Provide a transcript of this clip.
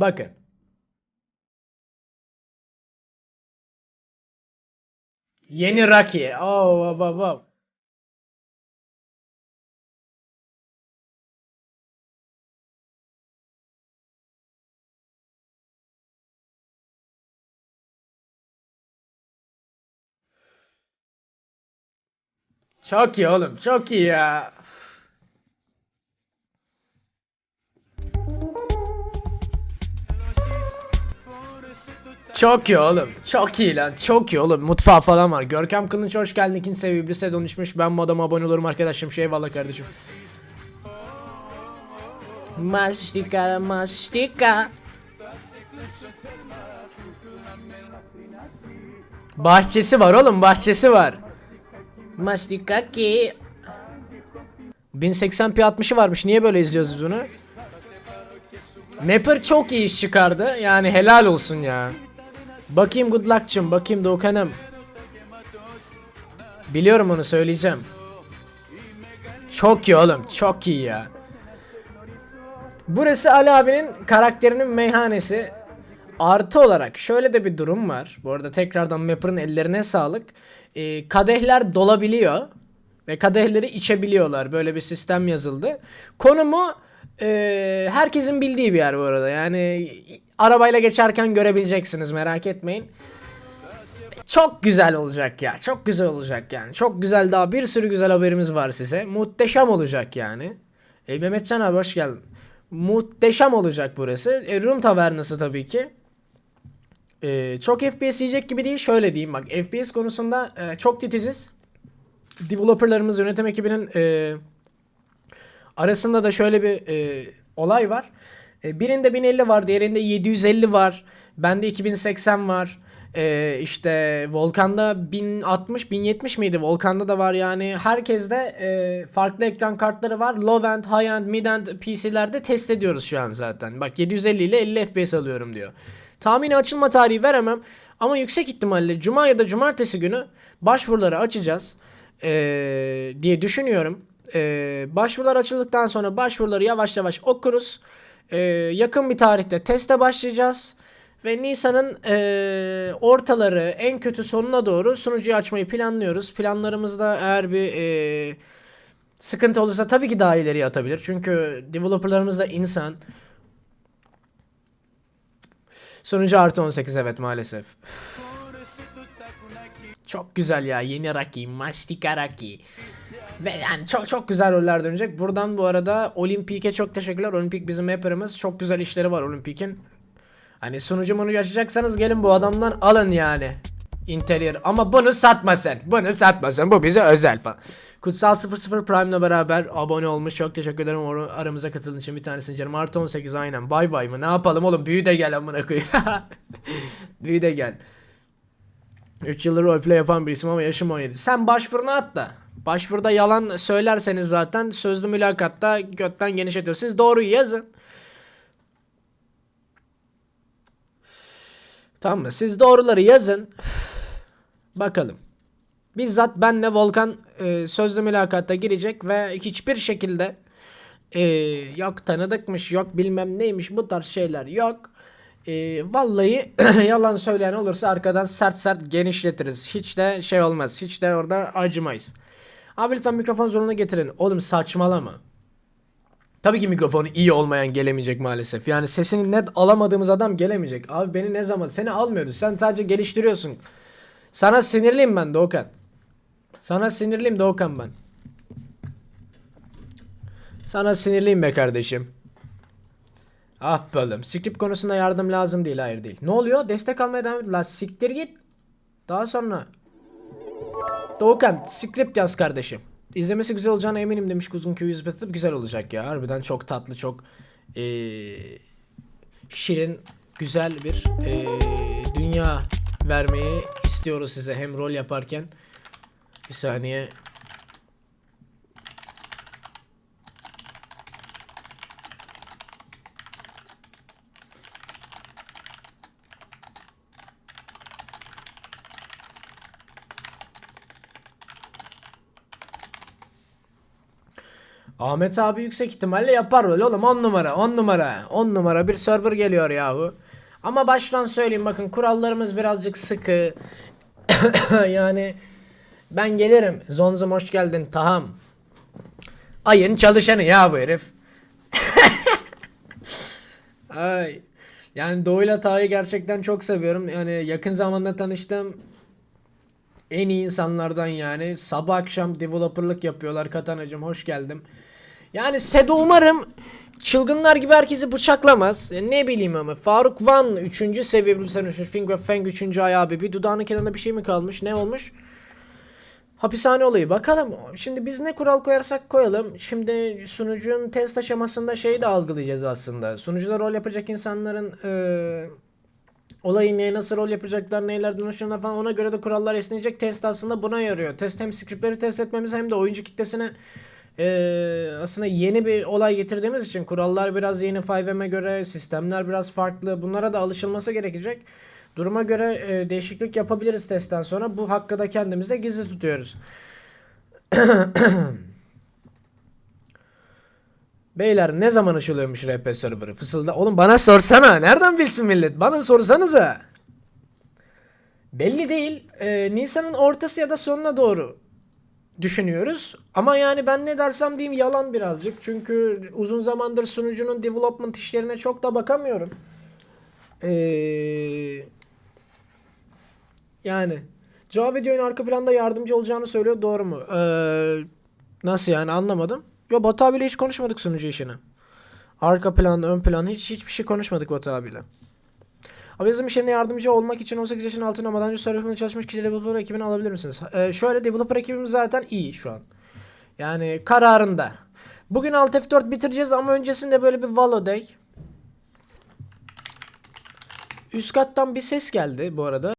Bakın. Yeni Rocky. Oh, wow, wow, wow. Çok iyi oğlum. Çok iyi ya. Çok iyi oğlum. Çok iyi lan. Çok iyi oğlum. Mutfağı falan var. Görkem Kılınç hoş geldin. İkinci seviye iblise dönüşmüş. Ben bu adama abone olurum arkadaşım. Şey eyvallah kardeşim. Mastika mastika. Bahçesi var oğlum bahçesi var. Mastika ki. 1080p 60'ı varmış. Niye böyle izliyoruz biz bunu? Mapper çok iyi iş çıkardı. Yani helal olsun ya. Bakayım good luck'cım. Bakayım Doğukan'ım. Biliyorum onu söyleyeceğim. Çok iyi oğlum. Çok iyi ya. Burası Ali abinin karakterinin meyhanesi. Artı olarak şöyle de bir durum var. Bu arada tekrardan Mapper'ın ellerine sağlık. Ee, kadehler dolabiliyor. Ve kadehleri içebiliyorlar. Böyle bir sistem yazıldı. Konumu e, herkesin bildiği bir yer bu arada. Yani arabayla geçerken görebileceksiniz merak etmeyin. Çok güzel olacak ya. Çok güzel olacak yani. Çok güzel daha bir sürü güzel haberimiz var size. Muhteşem olacak yani. E, Mehmetcan abi hoş geldin. Muhteşem olacak burası. E, Rum tavernası tabii ki. E, çok FPS yiyecek gibi değil. Şöyle diyeyim bak. FPS konusunda e, çok titiziz. Developerlarımız yönetim ekibinin e, arasında da şöyle bir e, olay var. E, birinde 1050 var, diğerinde 750 var. Bende 2080 var. E, işte Volkan'da 1060, 1070 miydi? Volkan'da da var yani. Herkeste e, farklı ekran kartları var. Low end, high end, mid end PC'lerde test ediyoruz şu an zaten. Bak 750 ile 50 FPS alıyorum diyor. Tahmini açılma tarihi veremem. Ama yüksek ihtimalle Cuma ya da Cumartesi günü başvuruları açacağız. e, diye düşünüyorum. E, başvurular açıldıktan sonra başvuruları yavaş yavaş okuruz. E, yakın bir tarihte teste başlayacağız. Ve Nisan'ın e, ortaları en kötü sonuna doğru sunucuyu açmayı planlıyoruz. Planlarımızda eğer bir e, sıkıntı olursa tabii ki daha ileriye atabilir. Çünkü developerlarımız da insan. Sunucu artı 18 evet maalesef. Çok güzel ya yeni Raki, Mastika Raki. Ve yani çok çok güzel roller dönecek. Buradan bu arada Olimpik'e çok teşekkürler. Olimpik bizim rapper'ımız. Çok güzel işleri var Olimpik'in. Hani sunucu munucu açacaksanız gelin bu adamdan alın yani. Interior. Ama bunu satma sen. Bunu satma sen. Bu bize özel falan. Kutsal 00 Prime'la beraber abone olmuş. Çok teşekkür ederim aramıza katıldığın için bir tanesini canım. Artı 18 aynen. Bay bay mı? Ne yapalım oğlum? Büyü de gel amına koyayım. Büyü de gel. 3 yıldır roleplay yapan birisiyim ama yaşım 17. Sen başvurunu at da. Başvuruda yalan söylerseniz zaten sözlü mülakatta götten genişletiyor. Siz doğruyu yazın. Tamam mı? Siz doğruları yazın. Bakalım. Bizzat benle Volkan e, sözlü mülakatta girecek ve hiçbir şekilde e, yok tanıdıkmış yok bilmem neymiş bu tarz şeyler yok. E, vallahi yalan söyleyen olursa arkadan sert sert genişletiriz. Hiç de şey olmaz. Hiç de orada acımayız. Abi lütfen mikrofon zoruna getirin. Oğlum saçmalama. Tabii ki mikrofonu iyi olmayan gelemeyecek maalesef. Yani sesini net alamadığımız adam gelemeyecek. Abi beni ne zaman seni almıyordu. Sen sadece geliştiriyorsun. Sana sinirliyim ben Doğukan. Sana sinirliyim Doğukan ben. Sana sinirliyim be kardeşim. Ah oğlum. Script konusunda yardım lazım değil. Hayır değil. Ne oluyor? Destek almaya devam et. La siktir git. Daha sonra. Doğukan script yaz kardeşim. İzlemesi güzel olacağına eminim demiş Kuzgun Köyü Yüzbetıp güzel olacak ya. Harbiden çok tatlı çok eee, şirin güzel bir eee, dünya vermeyi istiyoruz size hem rol yaparken. Bir saniye. Ahmet abi yüksek ihtimalle yapar böyle oğlum 10 numara 10 numara 10 numara bir server geliyor yahu. Ama baştan söyleyeyim bakın kurallarımız birazcık sıkı. yani ben gelirim. Zonzum hoş geldin Taham. Ayın çalışanı ya bu herif. Ay. Yani Doğu'yla Taha'yı gerçekten çok seviyorum. Yani yakın zamanda tanıştığım en iyi insanlardan yani. Sabah akşam developerlık yapıyorlar. Katanacığım hoş geldim. Yani Sedo umarım çılgınlar gibi herkesi bıçaklamaz. Ya ne bileyim ama. Faruk Van 3. seviye bir sen Fing ve Feng 3. ay abi. Bir dudağının kenarında bir şey mi kalmış? Ne olmuş? Hapishane olayı. Bakalım. Şimdi biz ne kural koyarsak koyalım. Şimdi sunucunun test aşamasında şeyi de algılayacağız aslında. Sunucuda rol yapacak insanların eee olayı neye nasıl rol yapacaklar, neylerden hoşlanırlar falan ona göre de kurallar esneyecek. Test aslında buna yarıyor. Test hem scriptleri test etmemiz hem de oyuncu kitlesine eee, aslında yeni bir olay getirdiğimiz için kurallar biraz yeni 5M'e göre, sistemler biraz farklı. Bunlara da alışılması gerekecek. Duruma göre e, değişiklik yapabiliriz testten sonra. Bu hakkı da kendimize gizli tutuyoruz. Beyler ne zaman açılıyormuş RP serverı? Fısılda. Oğlum bana sorsana. Nereden bilsin millet? Bana sorsanıza. Belli değil. Ee, Nisan'ın ortası ya da sonuna doğru düşünüyoruz. Ama yani ben ne dersem diyeyim yalan birazcık. Çünkü uzun zamandır sunucunun development işlerine çok da bakamıyorum. Eee... Yani Java videonun arka planda yardımcı olacağını söylüyor. Doğru mu? Ee, nasıl yani anlamadım. Yo Batu abiyle hiç konuşmadık sunucu işini. Arka plan, ön plan hiç hiçbir şey konuşmadık Batu abiyle. Abi yazılım işlerine yardımcı olmak için 18 yaşın altına ama daha önce server'ında çalışmış kişi developer ekibini alabilir misiniz? Ee, şöyle developer ekibimiz zaten iyi şu an. Yani kararında. Bugün Alt F4 bitireceğiz ama öncesinde böyle bir Valo Day. Üst kattan bir ses geldi bu arada.